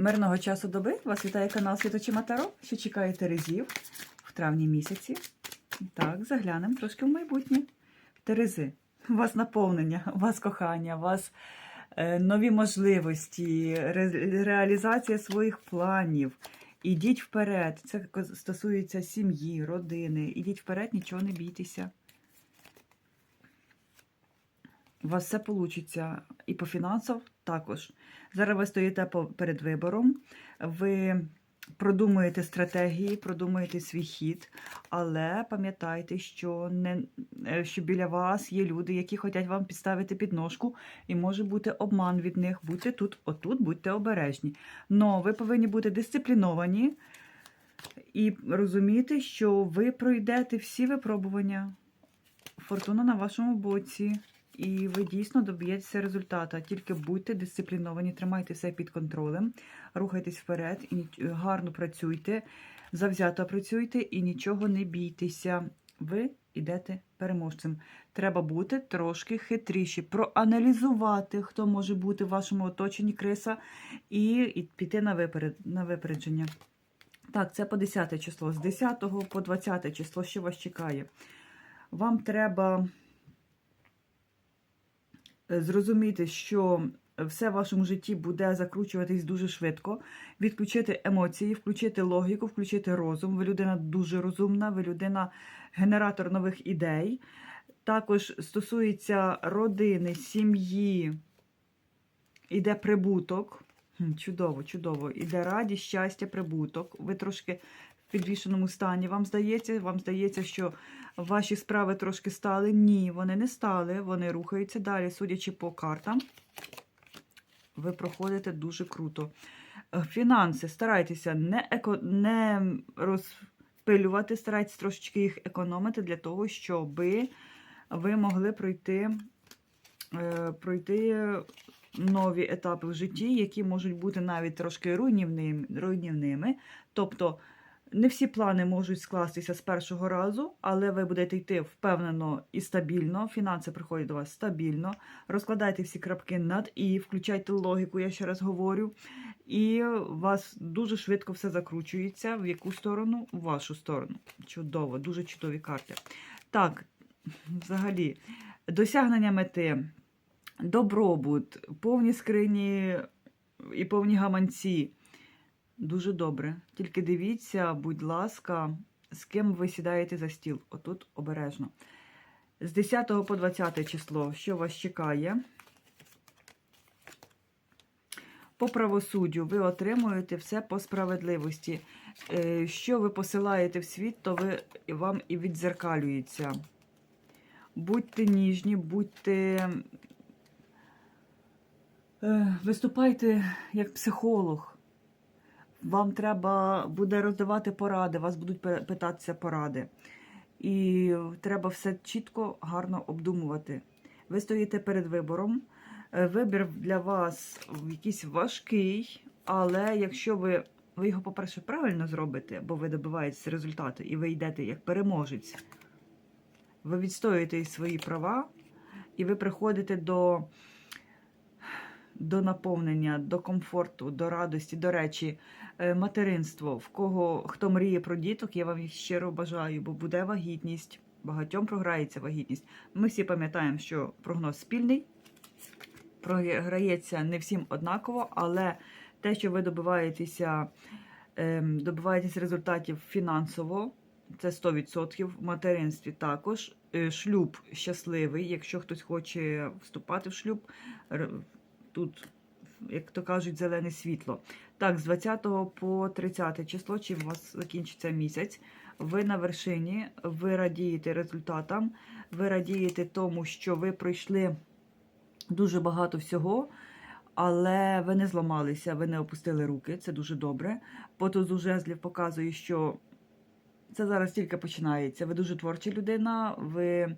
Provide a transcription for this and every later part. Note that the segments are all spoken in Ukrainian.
Мирного часу доби вас вітає канал Світочима Таро. Що чекає Терезів в травні місяці. Так, заглянемо трошки в майбутнє. Терези, у вас наповнення, у вас кохання, у вас е, нові можливості, ре- реалізація своїх планів. Ідіть вперед. Це стосується сім'ї, родини. Ідіть вперед, нічого не бійтеся. У вас все вийде. І по фінансах також. Зараз ви стоїте перед вибором, ви продумуєте стратегії, продумуєте свій хід, але пам'ятайте, що, не, е, що біля вас є люди, які хочуть вам підставити підножку, і може бути обман від них. Будьте тут, отут, будьте обережні. Но ви повинні бути дисципліновані і розуміти, що ви пройдете всі випробування. Фортуна на вашому боці. І ви дійсно доб'єтеся результату. Тільки будьте дисципліновані, тримайте все під контролем, рухайтесь вперед і гарно працюйте, завзято працюйте і нічого не бійтеся. Ви йдете переможцем. Треба бути трошки хитріші, проаналізувати, хто може бути в вашому оточенні криса, і, і піти на, виперед, на випередження. Так, це по 10 число. З 10 по 20 число, що вас чекає? Вам треба зрозуміти, що все в вашому житті буде закручуватись дуже швидко, відключити емоції, включити логіку, включити розум. Ви людина дуже розумна, ви людина генератор нових ідей. Також стосується родини, сім'ї, іде прибуток. Чудово, чудово. Іде радість, щастя, прибуток. Ви трошки в підвішеному стані. Вам здається, вам здається, що ваші справи трошки стали. Ні, вони не стали, вони рухаються далі, судячи по картам. Ви проходите дуже круто. Е, Фінанси, старайтеся не, еко... не розпилювати, старайтесь трошечки їх економити для того, щоб ви могли пройти, е, пройти нові етапи в житті, які можуть бути навіть трошки руйнівними. руйнівними. Тобто не всі плани можуть скластися з першого разу, але ви будете йти впевнено і стабільно. Фінанси приходять до вас стабільно. Розкладайте всі крапки над і, включайте логіку, я ще раз говорю. І у вас дуже швидко все закручується. В яку сторону? В вашу сторону. Чудово, дуже чудові карти. Так, взагалі, досягнення мети, добробут, повні скрині і повні гаманці. Дуже добре. Тільки дивіться, будь ласка, з ким ви сідаєте за стіл. Отут обережно. З 10 по 20 число, що вас чекає? По правосуддю ви отримуєте все по справедливості. Е, Що ви посилаєте в світ, то ви, вам і віддзеркалюється. Будьте ніжні, будьте. е, Виступайте як психолог. Вам треба буде роздавати поради, вас будуть питатися поради. І треба все чітко, гарно обдумувати. Ви стоїте перед вибором. Е, Вибір для вас якийсь важкий, але якщо ви, ви його, по-перше, правильно зробите, бо ви добиваєтесь результату і ви йдете як переможець, ви відстоюєте свої права, і ви приходите до, до наповнення, до комфорту, до радості. До речі, е, материнство, в кого хто мріє про діток, я вам їх щиро бажаю, бо буде вагітність. Багатьом програється вагітність. Ми всі пам'ятаємо, що прогноз спільний, програється не всім однаково, але те, що ви добиваєтеся, ем, добиваєтесь результатів фінансово, це 100%. В материнстві також. Е, Шлюб щасливий, якщо хтось хоче вступати в шлюб, тут, як то кажуть, зелене світло. Так, з 20 по 30 число, чим у вас закінчиться місяць, ви на вершині, ви радієте результатам, ви радієте тому, що ви пройшли дуже багато всього, але ви не зламалися, ви не опустили руки, це дуже добре. Потузу жезлів показує, що це зараз тільки починається. Ви дуже творча людина, ви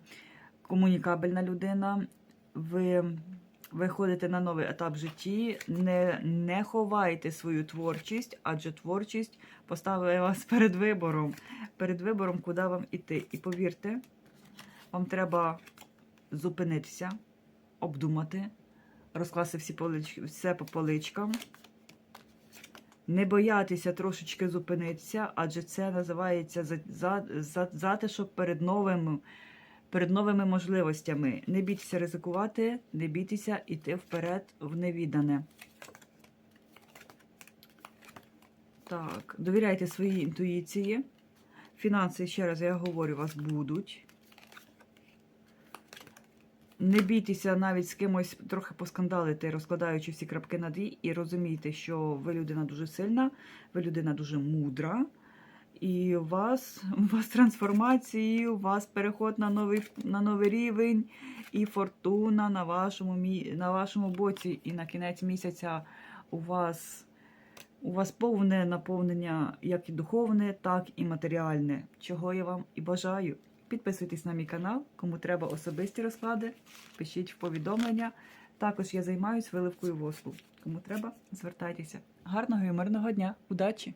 комунікабельна людина, ви виходите на новий етап житті. Не, не ховайте свою творчість, адже творчість поставила вас перед вибором. Перед вибором, куди вам іти. І повірте, вам треба зупинитися, обдумати, розкласти всі полички, все по поличкам. Не боятися трошечки зупинитися, адже це називається за- за- за- затишок перед новим, перед новими можливостями. Не бійтеся ризикувати, не бійтеся йти вперед в невідане. Так, довіряйте своїй інтуїції. Фінанси, ще раз я говорю, у вас будуть. Не бійтеся навіть з кимось трохи поскандалити, розкладаючи всі крапки над «і», і розумійте, що ви людина дуже сильна, ви людина дуже мудра, і у вас, у вас трансформації, у вас переход на новий, на новий рівень, і фортуна на вашому, на вашому боці, і на кінець місяця у вас. У вас повне наповнення як і духовне, так і матеріальне, чого я вам і бажаю. Підписуйтесь на мій канал, кому треба особисті розклади, пишіть в повідомлення. Також я займаюсь виливкою воску. Кому треба, звертайтеся. Гарного і мирного дня, удачі!